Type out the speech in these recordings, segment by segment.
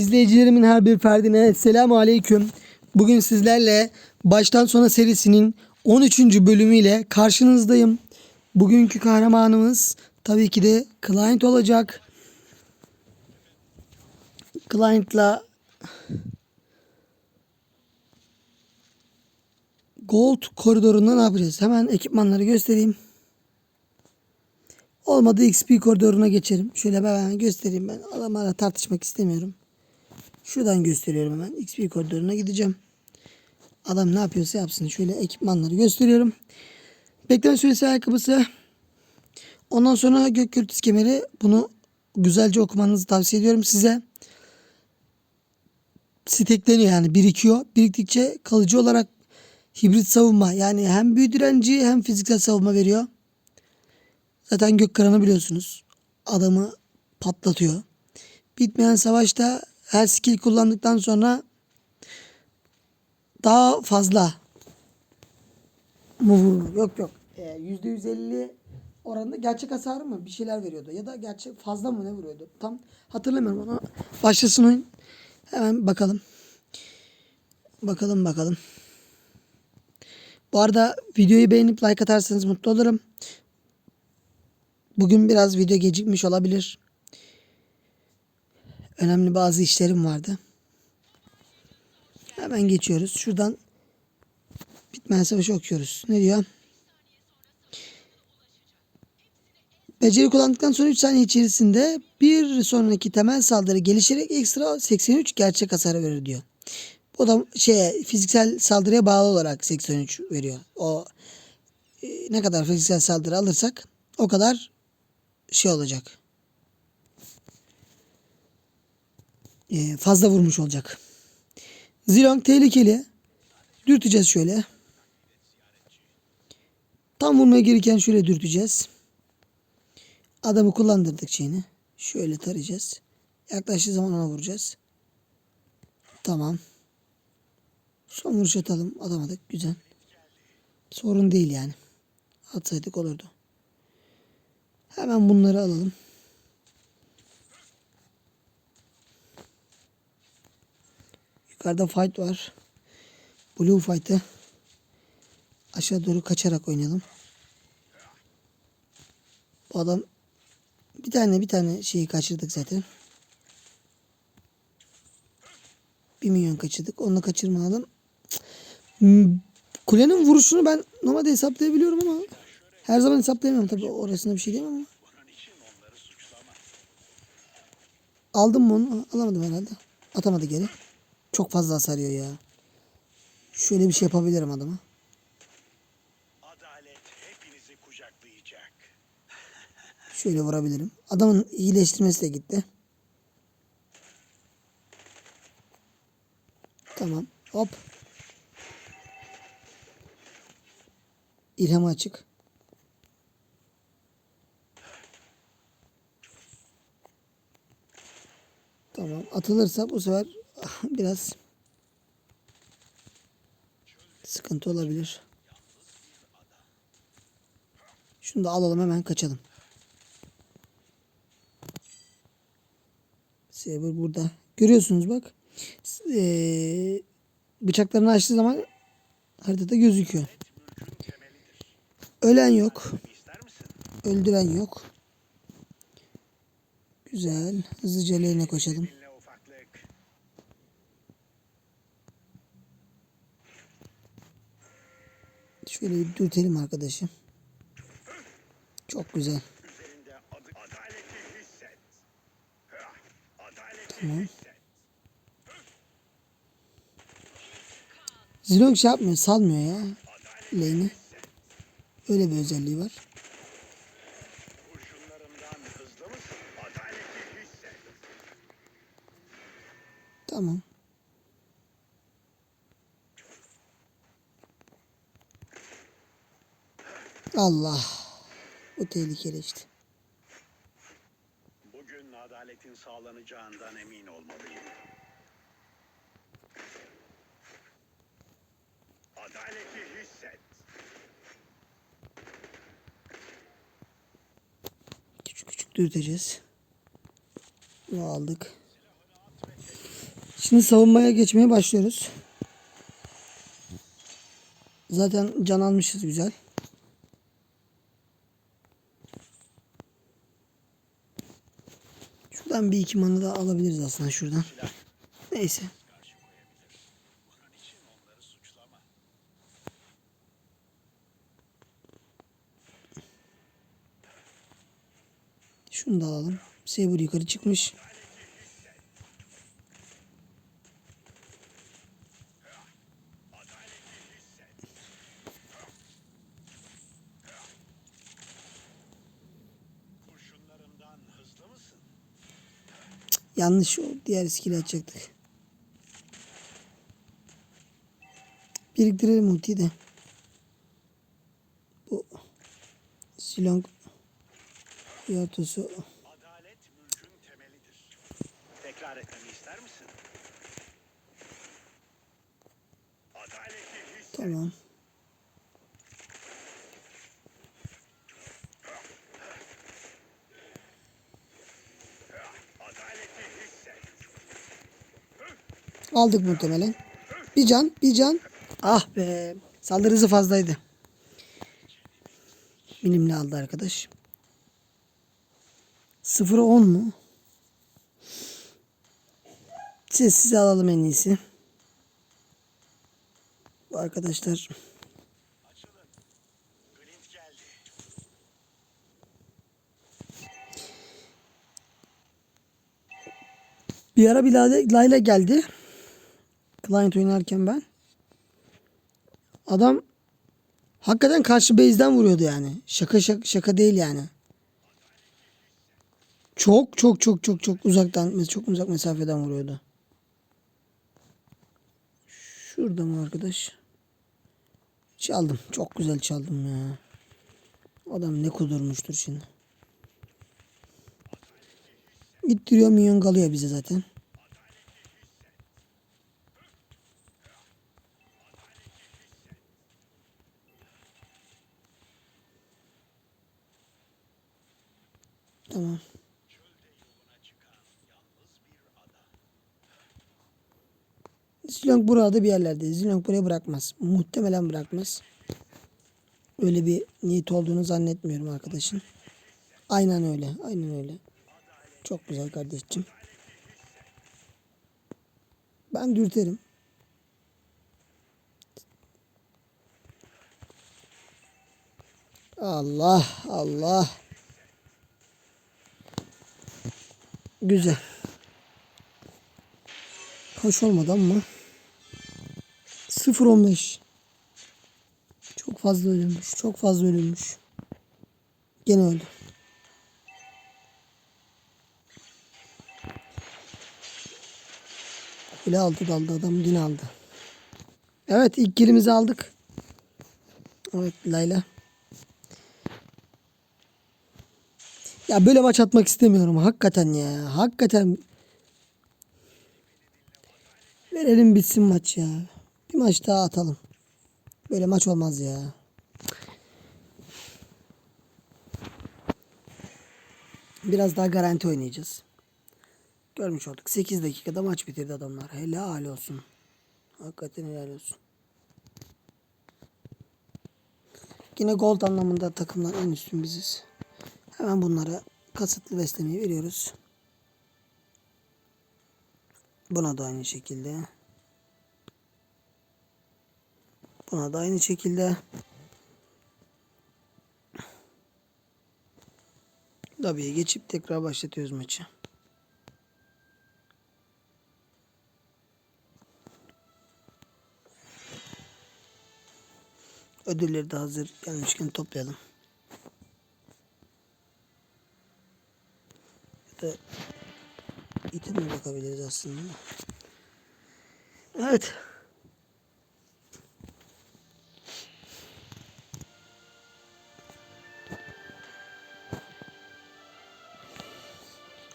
İzleyicilerimin her bir ferdine selamu aleyküm. Bugün sizlerle baştan sona serisinin 13. bölümüyle karşınızdayım. Bugünkü kahramanımız tabii ki de Client olacak. Client'la Gold koridorunda ne yapacağız? Hemen ekipmanları göstereyim. Olmadı XP koridoruna geçelim. Şöyle ben göstereyim ben. Adamlarla tartışmak istemiyorum. Şuradan gösteriyorum hemen. XP koridoruna gideceğim. Adam ne yapıyorsa yapsın. Şöyle ekipmanları gösteriyorum. Bekleme süresi ayakkabısı. Ondan sonra gök gürültüsü kemeri. Bunu güzelce okumanızı tavsiye ediyorum size. Stekleniyor yani birikiyor. Biriktikçe kalıcı olarak hibrit savunma yani hem büyü direnci hem fiziksel savunma veriyor. Zaten gök kıranı biliyorsunuz. Adamı patlatıyor. Bitmeyen savaşta her skill kullandıktan sonra daha fazla vurur? Yok yok. Ee, %150 oranında gerçek hasarı mı bir şeyler veriyordu. Ya da gerçek fazla mı ne vuruyordu? Tam hatırlamıyorum ama başlasın oyun. Hemen bakalım. Bakalım bakalım. Bu arada videoyu beğenip like atarsanız mutlu olurum. Bugün biraz video gecikmiş olabilir. Önemli bazı işlerim vardı. Hemen geçiyoruz. Şuradan bitmeyen savaşı okuyoruz. Ne diyor? Beceri kullandıktan sonra 3 saniye içerisinde bir sonraki temel saldırı gelişerek ekstra 83 gerçek hasar verir diyor. O da şeye fiziksel saldırıya bağlı olarak 83 veriyor. O e, ne kadar fiziksel saldırı alırsak o kadar şey olacak. Fazla vurmuş olacak. Zilong tehlikeli. Dürteceğiz şöyle. Tam vurmaya gelirken şöyle dürteceğiz. Adamı kullandırdık şeyini. Şöyle tarayacağız. Yaklaştığı zaman ona vuracağız. Tamam. Son vuruş atalım. Atamadık. Güzel. Sorun değil yani. Atsaydık olurdu. Hemen bunları alalım. Yukarıda fight var. Blue fight'ı aşağı doğru kaçarak oynayalım. Bu adam bir tane bir tane şeyi kaçırdık zaten. Bir milyon kaçırdık. Onu kaçırmayalım. Kulenin vuruşunu ben normalde hesaplayabiliyorum ama her zaman hesaplayamıyorum tabii orasında bir şey diyemem ama. Aldım mı onu? Alamadım herhalde. Atamadı geri. Çok fazla hasar yiyor ya. Şöyle bir şey yapabilirim adama. Şöyle vurabilirim. Adamın iyileştirmesi de gitti. Tamam. Hop. İlham açık. Tamam. Atılırsa bu sefer biraz sıkıntı olabilir. Şunu da alalım hemen kaçalım. Saber burada. Görüyorsunuz bak. Ee, bıçaklarını açtığı zaman haritada gözüküyor. Ölen yok. Öldüren yok. Güzel. Hızlıca lane'e koşalım. Şöyle bir dürtelim arkadaşı. Çok güzel. Tamam. Zilong şey yapmıyor. Salmıyor ya. Lane'i. Öyle bir özelliği var. Tamam. Allah. Bu tehlikeli işte. Bugün adaletin sağlanacağından emin olmalıyım. Adaleti hisset. Küçük küçük dürteceğiz. Bunu aldık. Şimdi savunmaya geçmeye başlıyoruz. Zaten can almışız güzel. Şuradan bir iki mana da alabiliriz aslında şuradan. Neyse. Şunu da alalım. Saber yukarı çıkmış. Yanlış diğer skill atacaktık. Biriktirelim ultiyi de. Bu Silong Yartosu Adalet mülkün temelidir. Tekrar etmemi ister misin? Adaleti his. tamam. Adaleti hisset. Aldık muhtemelen. Bir can, bir can. Ah be. Saldırı hızı fazlaydı. Benimle aldı arkadaş. 0'a 10 mu? Sessiz alalım en iyisi. Bu arkadaşlar bir ara bir Layla geldi. Client oynarken ben. Adam hakikaten karşı base'den vuruyordu yani. Şaka şaka, şaka değil yani. Çok çok çok çok çok uzaktan çok uzak mesafeden vuruyordu. Şurada mı arkadaş? Çaldım. Çok güzel çaldım ya. Adam ne kudurmuştur şimdi. İttiriyor minyon kalıyor bize zaten. Tamam. Zilong burada bir yerlerde. Zilong buraya bırakmaz. Muhtemelen bırakmaz. Öyle bir niyet olduğunu zannetmiyorum arkadaşın. Aynen öyle. Aynen öyle. Çok güzel kardeşim. Ben dürterim. Allah Allah. Güzel. Hoş olmadı ama. 0-15. Çok fazla ölülmüş. Çok fazla ölülmüş. Gene öldü. Öyle aldı daldı adam yine aldı. Evet ilk kilimizi aldık. Evet Layla. Ya böyle maç atmak istemiyorum hakikaten ya. Hakikaten Verelim bitsin maç ya. Bir maç daha atalım. Böyle maç olmaz ya. Biraz daha garanti oynayacağız. Görmüş olduk. 8 dakikada maç bitirdi adamlar. Helal olsun. Hakikaten helal olsun. Yine gold anlamında takımlar en üstün biziz. Hemen bunlara kasıtlı beslemeyi veriyoruz. Buna da aynı şekilde. Buna da aynı şekilde. Lobiye geçip tekrar başlatıyoruz maçı. Ödülleri de hazır gelmişken toplayalım. Da İtime bakabiliriz aslında. Evet.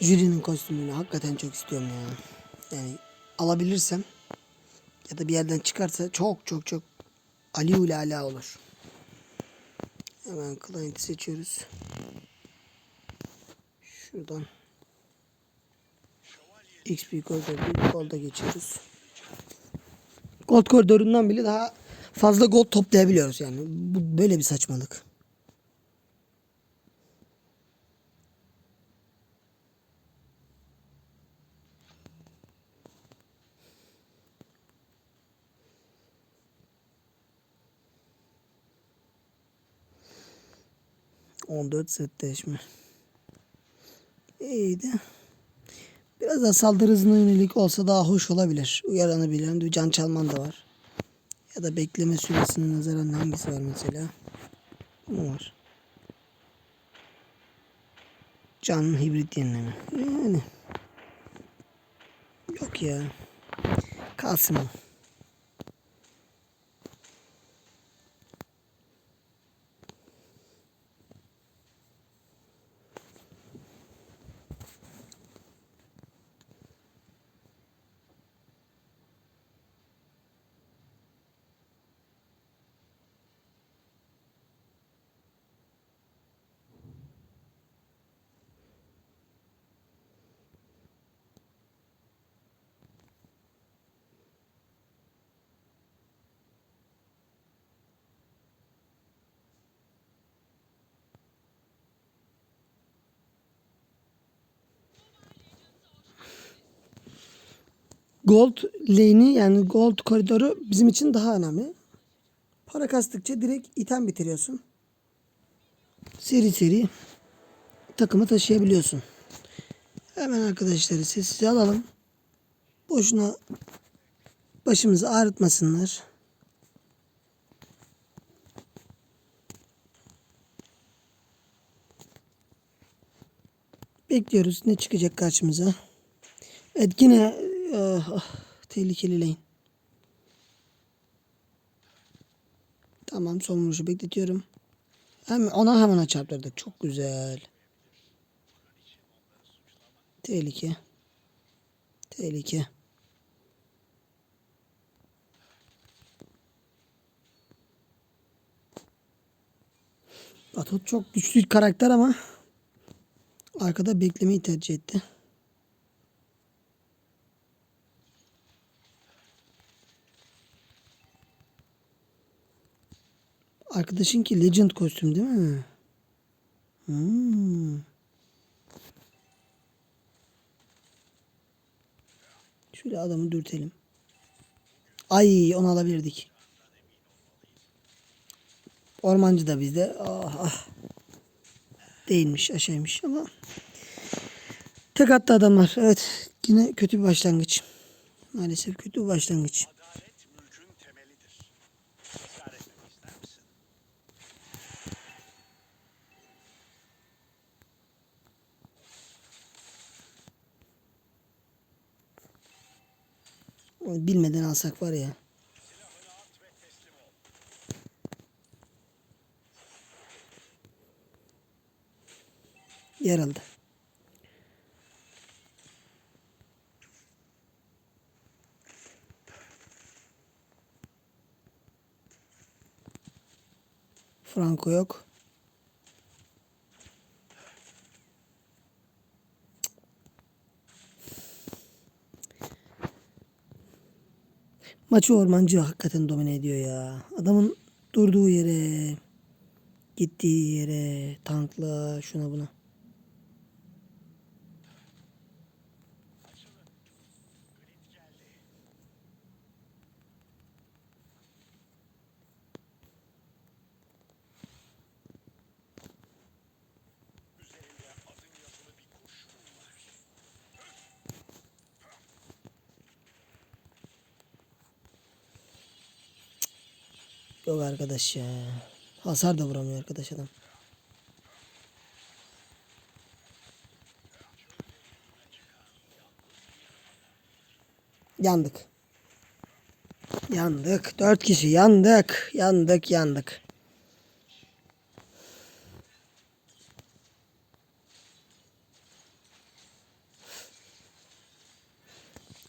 Jürinin kostümünü hakikaten çok istiyorum ya. Yani alabilirsem ya da bir yerden çıkarsa çok çok çok Ali ala olur. Hemen client'i seçiyoruz. Şuradan. Şövalye XP koridoru Gold'a geçiyoruz. Gold koridorundan bile daha fazla gold toplayabiliyoruz yani. Bu böyle bir saçmalık. On dört setleşme. İyiydi. Biraz daha saldırı hızına yönelik olsa daha hoş olabilir. Uyaranabilen bir can çalman da var. Ya da bekleme süresine nazaran hangisi var mesela? Bu var? Can hibrit yenileme. Yani. Yok ya. Kalsın o. Gold lane'i yani gold koridoru bizim için daha önemli. Para kastıkça direkt item bitiriyorsun. Seri seri takımı taşıyabiliyorsun. Hemen arkadaşları sessize alalım. Boşuna başımızı ağrıtmasınlar. Bekliyoruz ne çıkacak karşımıza. Evet yine ah, ah, tehlikeli lane. Tamam son vuruşu bekletiyorum. Hem ona hemen çarptırdık. Çok güzel. Tehlike. Tehlike. Batot çok güçlü karakter ama arkada beklemeyi tercih etti. Arkadaşın ki Legend kostüm değil mi? Hmm. Şöyle adamı dürtelim. Ay onu alabilirdik. Ormancı da bizde. Ah, ah. Değilmiş aşağıymış ama. Tek attı adamlar. Evet yine kötü bir başlangıç. Maalesef kötü bir başlangıç. Adalet mülkün temelidir. Tekrar etmemi ister misin? Bilmeden alsak var ya. Yarıldı. Franco yok. Maçı ormancı hakikaten domine ediyor ya. Adamın durduğu yere, gittiği yere, tankla, şuna buna. Yok arkadaş ya. Hasar da vuramıyor arkadaş adam. Yandık. Yandık. Dört kişi yandık. Yandık yandık.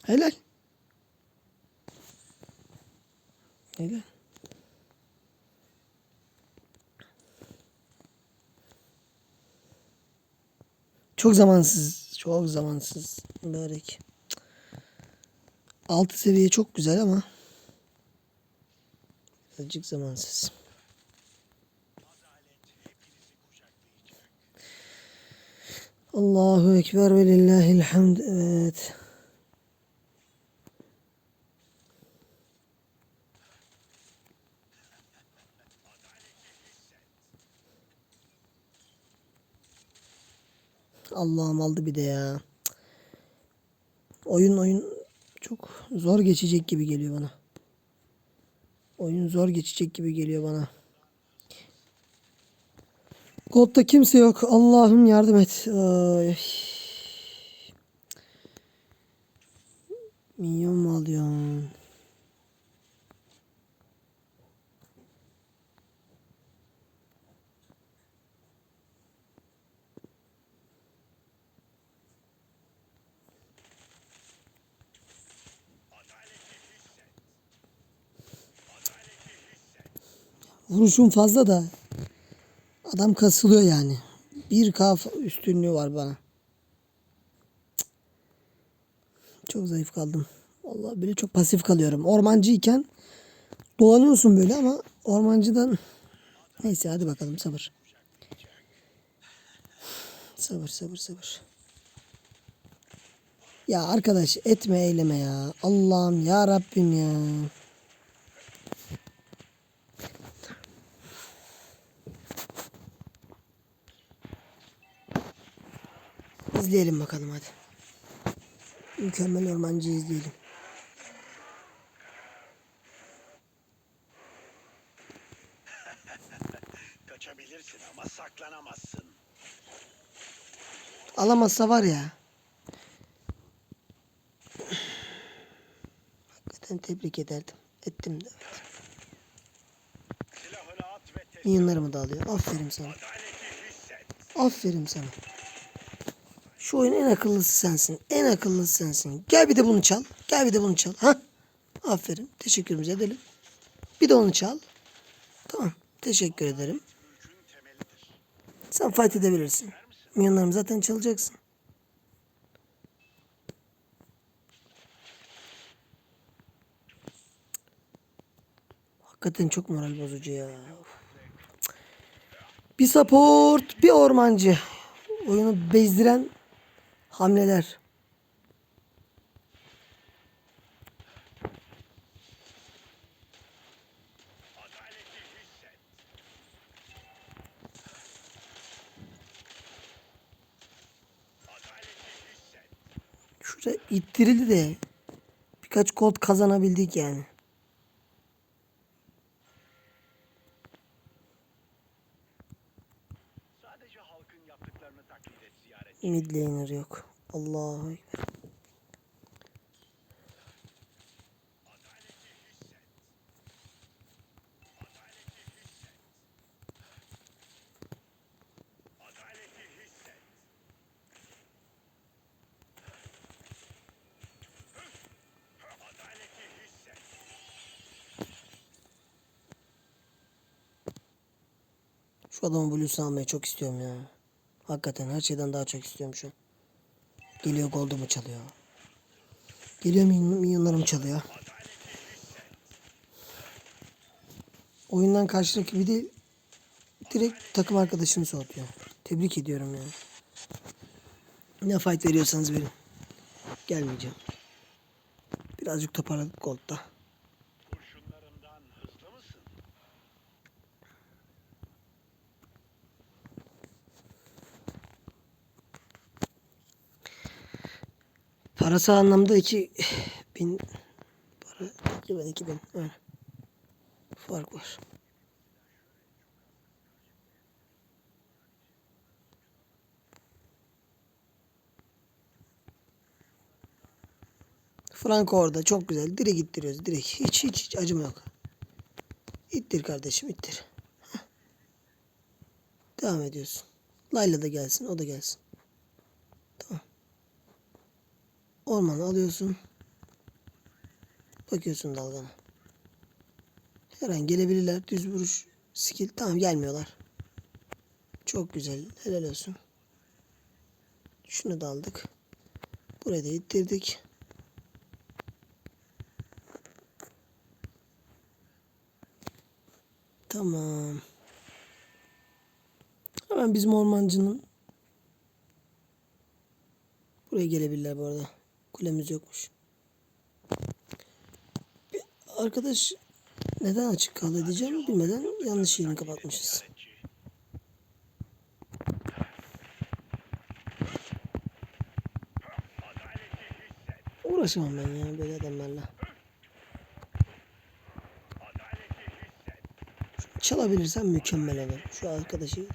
Helal. Helal. Çok zamansız. Çok zamansız. Börek. Altı seviye çok güzel ama birazcık zamansız. Allahu Ekber ve lillahil hamd. Evet. Allah'ım aldı bir de ya. Oyun oyun çok zor geçecek gibi geliyor bana. Oyun zor geçecek gibi geliyor bana. Gold'da kimse yok. Allah'ım yardım et. Ay. Minyon mu alıyorsun? Vuruşum fazla da adam kasılıyor yani. Bir kaf üstünlüğü var bana. Çok zayıf kaldım. Vallahi böyle çok pasif kalıyorum. Ormancıyken dolanıyorsun böyle ama ormancıdan neyse hadi bakalım sabır. Sabır sabır sabır. Ya arkadaş etme eyleme ya. Allah'ım ya Rabbim ya. İzleyelim bakalım hadi. Mükemmel ormancı izleyelim. Kaçabilirsin ama saklanamazsın. Alamazsa var ya. Hakikaten tebrik ederdim. Ettim de. Evet. Minyonlarımı da alıyor. Aferin sana. Aferin sana. Şu oyunun en akıllısı sensin. En akıllısı sensin. Gel bir de bunu çal. Gel bir de bunu çal. Ha? Aferin. Teşekkürümüzü edelim. Bir de onu çal. Tamam. Teşekkür ederim. Sen fight edebilirsin. Minyonlarımı zaten çalacaksın. Hakikaten çok moral bozucu ya. Bir support, bir ormancı. Oyunu bezdiren hamleler. Şurada ittirildi de birkaç kod kazanabildik yani. Mid laner yok. Allahu Ekber. Şu adamın blues'unu almayı çok istiyorum ya. Hakikaten her şeyden daha çok istiyorum şu an. Geliyor goldumu çalıyor. Geliyor minyonlarımı çalıyor. Oyundan karşı rakibi değil direkt takım arkadaşını soğutuyor. Tebrik ediyorum ya. Ne fight veriyorsanız verin. Gelmeyeceğim. Birazcık toparladık gold'da. Parasal anlamda 2000 para 2000 2000 öyle. Fark var. Franco orada çok güzel. Direkt ittiriyoruz. Direkt. Hiç hiç hiç acıma yok. İttir kardeşim ittir. Devam ediyorsun. Layla da gelsin. O da gelsin. Ormanı alıyorsun. Bakıyorsun dalgana. Her an gelebilirler. Düz vuruş, skill. Tamam gelmiyorlar. Çok güzel. Helal olsun. Şunu da aldık. Buraya da ittirdik. Tamam. Hemen bizim ormancının Buraya gelebilirler bu arada. Kulemiz yokmuş. Arkadaş neden açık kaldı diyeceğim bilmeden yanlış yerini kapatmışız. Uğraşamam ben ya böyle adamlarla. Çalabilirsem mükemmel olur. Şu arkadaşı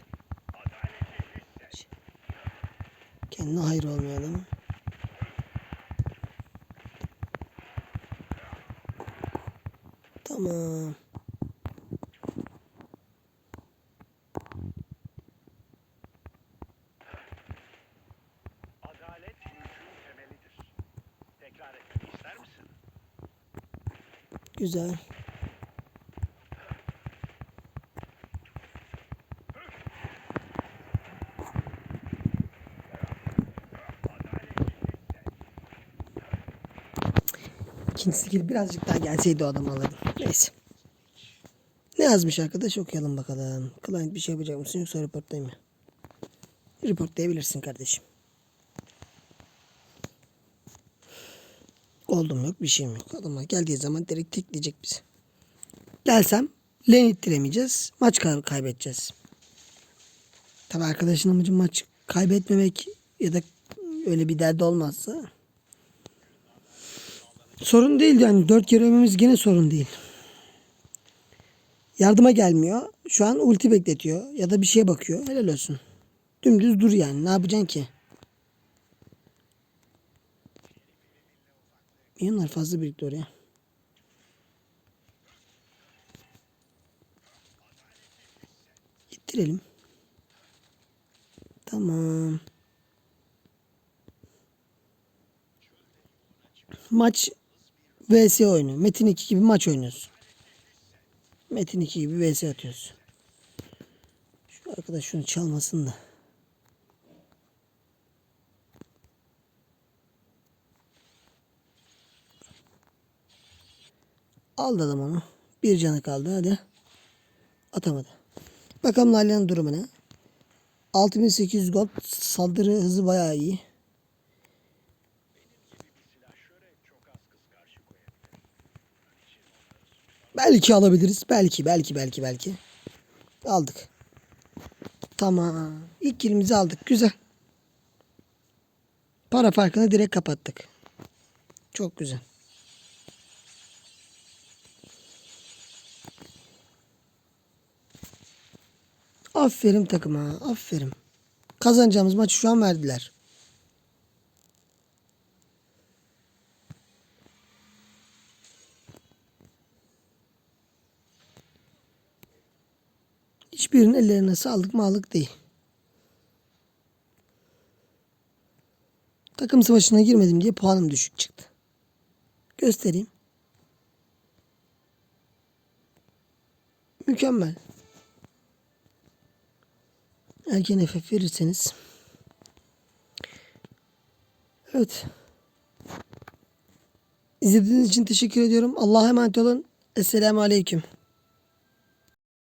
kendine hayır olmuyor Tamam. Güzel. İkinci skill birazcık daha gelseydi o adam alırdım. Neyse. Ne yazmış arkadaş okuyalım bakalım. Client bir şey yapacak mısın yoksa reportlayayım mı? Reportlayabilirsin kardeşim. Oldum yok bir şeyim yok. Adamlar geldiği zaman direkt tekleyecek bizi. Gelsem lane ittiremeyeceğiz. Maç kay- kaybedeceğiz. Tabi arkadaşın amacı maç kaybetmemek ya da öyle bir derdi olmazsa sorun değil yani. Dört kere ölmemiz gene sorun değil. Yardıma gelmiyor. Şu an ulti bekletiyor ya da bir şeye bakıyor. Helal olsun. Dümdüz dur yani. Ne yapacaksın ki? Milyonlar fazla birikti oraya. İttirelim. Tamam. Maç VS oyunu. Metin 2 gibi maç oynuyoruz. Metin 2 gibi VS atıyoruz. Şu arkadaş şunu çalmasın da. Aldı adam onu. Bir canı kaldı hadi. Atamadı. Bakalım Nalan'ın durumu ne? 6800 gold saldırı hızı bayağı iyi. Belki alabiliriz. Belki belki belki belki. Aldık. Tamam. İlk kilimizi aldık. Güzel. Para farkını direkt kapattık. Çok güzel. Aferin takıma. Aferin. Kazanacağımız maçı şu an verdiler. Ellerine sağlık mağlık değil. Takım savaşına girmedim diye puanım düşük çıktı. Göstereyim. Mükemmel. Erken FF verirseniz. Evet. İzlediğiniz için teşekkür ediyorum. Allah'a emanet olun. Esselamu Aleyküm.